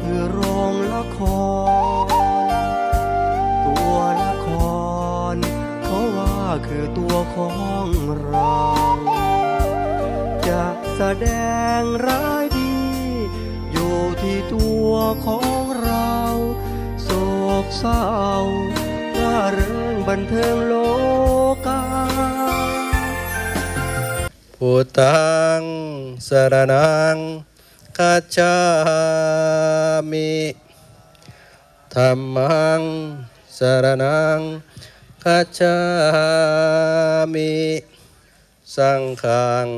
คือโรงละคร ตัวละครเขาว่าคือตัวของเรา จะแสดงร้ายดี อยู่ที่ตัวของเราโศกเศร้าร่าเริงบันเทิงโลกาพุทธังสรนัง คัจฉามิธัมมังสรนังคัจฉามิสังฆัง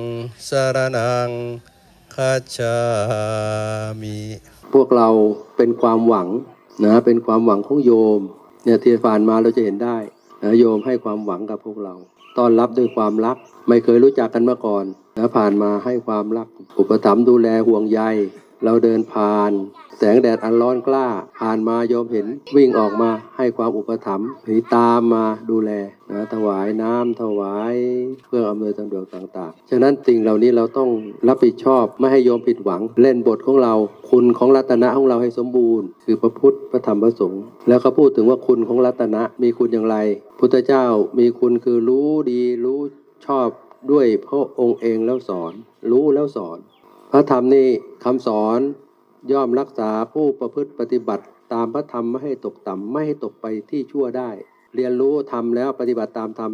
สารนังคัจฉามิพวกเราเป็นความหวังนะเป็นความหวังของโยมเนี่ยที่ผ่านมาเราจะเห็นได้นะโยมให้ความหวังกับพวกเรา ต้อนรับด้วยความรัก ไม่เคยรู้จักกันมาก่อนนะผ่านมาให้ความรัก อุปถัมภ์ดูแลห่วงใย เราเดินผ่าน แสงแดดอันร้อนกล้า ผ่านมาโยมเห็นวิ่งออกมาให้ความอุปถัมภ์หรือตามมาดูแลนะถวายน้ำถวายเครื่องอำนวยสะดวกต่างๆ ฉะนั้นสิ่งเหล่านี้เราต้องรับผิดชอบไม่ให้โยมผิดหวัง เล่นบทของเรา คุณของรัตนะของเราให้สมบูรณ์ คือพระพุทธพระธรรมพระสงฆ์แล้วก็พูดถึงว่าคุณของรัตนะมีคุณอย่างไร พุทธเจ้ามีคุณคือรู้ดีรู้ชอบด้วยพระองค์เองแล้วสอน รู้แล้วสอน พระธรรมนี่คำสอนย่อมรักษาผู้ประพฤติปฏิบัติ ตามพระธรรมไม่ให้ตกต่ำไม่ให้ตกไปที่ชั่วได้ เรียนรู้ทำแล้วปฏิบัติตามธรรม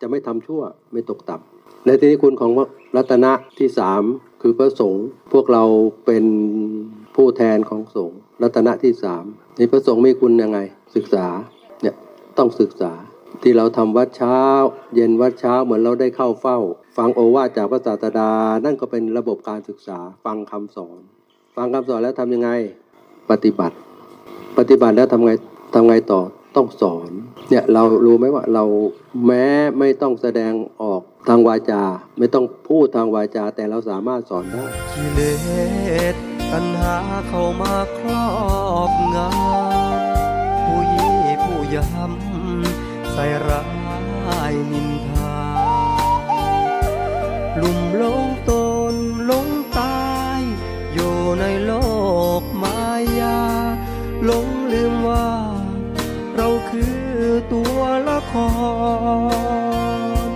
จะไม่ทำชั่วไม่ตกต่ำในที่นี้คุณของรัตนะที่สามคือพระสงฆ์พวกเราเป็นผู้แทนของสงฆ์รัตนะที่สามนี่พระสงฆ์มีคุณยังไง ศึกษาเนี่ยต้องศึกษาที่เราทำวัดเช้า เย็นวัดเช้าเหมือนเราได้เข้าเฝ้า ฟังโอวาทจากพระศาสดา นั่นก็เป็นระบบการศึกษา ฟังคำสอน ฟังคำสอนแล้วทำยังไง ปฏิบัติ ปฏิบัติแล้วทำไงทำไงต่อ ต้องสอน เนี่ยเรารู้ไหมว่าเราแม้ไม่ต้องแสดงออกทางวาจา ไม่ต้องพูดทางวาจา แต่เราสามารถสอนได้กิเลสตัณหาเข้ามาครอบงำผู้ยี่ผู้ยำใส่ร้ายนิน หลงตนหลงตาย อยู่ในโลกมายาหลงลืมว่า เราคือตัวละคร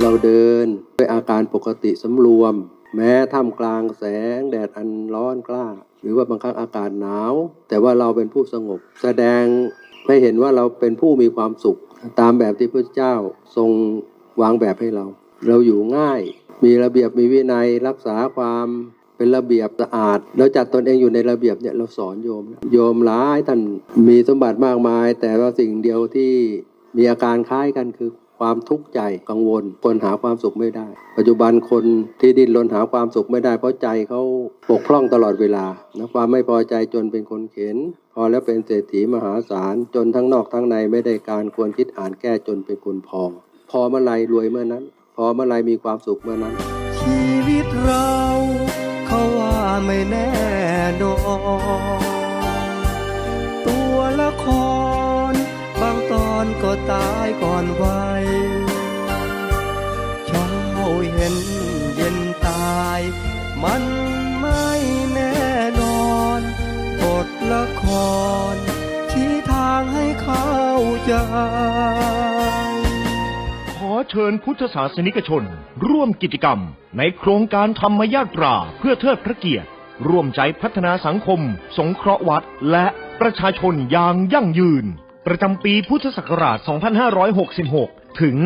เราเดินด้วยอาการปกติสำรวม แม้ท่ามกลางแสงแดดอันร้อนกล้า หรือว่าบางครั้งอากาศหนาว แต่ว่าเราเป็นผู้สงบ แสดงให้เห็นว่าเราเป็นผู้มีความสุข ตามแบบที่พระเจ้าทรงวางแบบให้เรา เราอยู่ง่าย มีระเบียบมีวินัยรักษาความเป็นระเบียบสะอาดเราจัดตนเองอยู่ในระเบียบเนี่ยเราสอนโยม โยมหลายท่านมีสมบัติมากมาย แต่ว่าสิ่งเดียวที่มีอาการคล้ายกันคือความทุกข์ใจกังวล คนหาความสุขไม่ได้ ปัจจุบันคนที่ดิ้นรนหาความสุขไม่ได้ เพราะใจเขาปกพร่องตลอดเวลานะความไม่พอใจจนเป็นคนเข็น พอแล้วเป็นเศรษฐีมหาศาล จนทั้งนอกทั้งในไม่ได้การควรคิดอ่านแก้จนเป็นคนพอ พอเมื่อไรรวยเมื่อนั้น พอเมื่อไรมีความสุขเมื่อนั้น ชีวิตเราเขาว่าไม่แน่นอนตัวละคร บางตอนก็ตายก่อนวัยเช้าเห็นเย็นตาย มันไม่แน่นอนบทละคร ชี้ทางให้เข้าใจ เชิญพุทธศาสนิกชน ร่วมกิจกรรม ในโครงการธรรมยาตราเพื่อเทิดพระเกียรติ ร่วมใจพัฒนาสังคม สงเคราะห์วัด และประชาชนอย่างยั่งยืน ประจำปีพุทธศักราช 2566 ถึง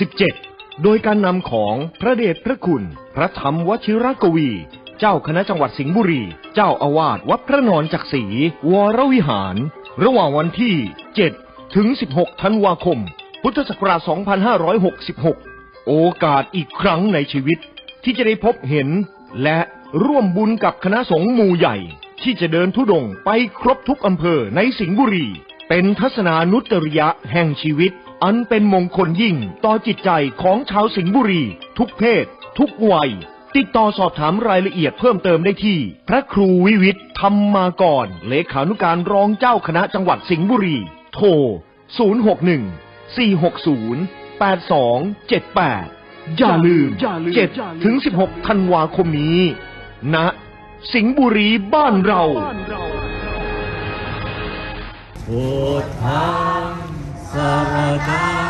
2567 โดยการนำของพระเดชพระคุณ พระธรรมวชิรกวี เจ้าคณะจังหวัดสิงห์บุรี เจ้าอาวาสวัดพระนอนจักรีวรวิหาร ระหว่างวันที่ 7 ถึง 16 ธันวาคม พุทธศักราช 2566 โอกาสอีกครั้งในชีวิต ที่จะได้พบเห็นและร่วมบุญกับคณะสงฆ์หมู่ใหญ่ ที่จะเดินทุดงค์ไปครบทุกอำเภอในสิงห์บุรี เป็นทัศนานุตริยะแห่งชีวิต อันเป็นมงคลยิ่งต่อจิตใจของชาวสิงห์บุรี ทุกเพศ ทุกวัย ติดต่อสอบถามรายละเอียดเพิ่มเติมได้ที่ พระครูวิวิทย์ธรรมากรเลขานุการรองเจ้าคณะจังหวัดสิงห์บุรี โทร 061 460 8278 อย่าลืม 7 ถึง 16 ธันวาคมนี้ณสิงห์บุรีบ้านเราพุทธังสรณัง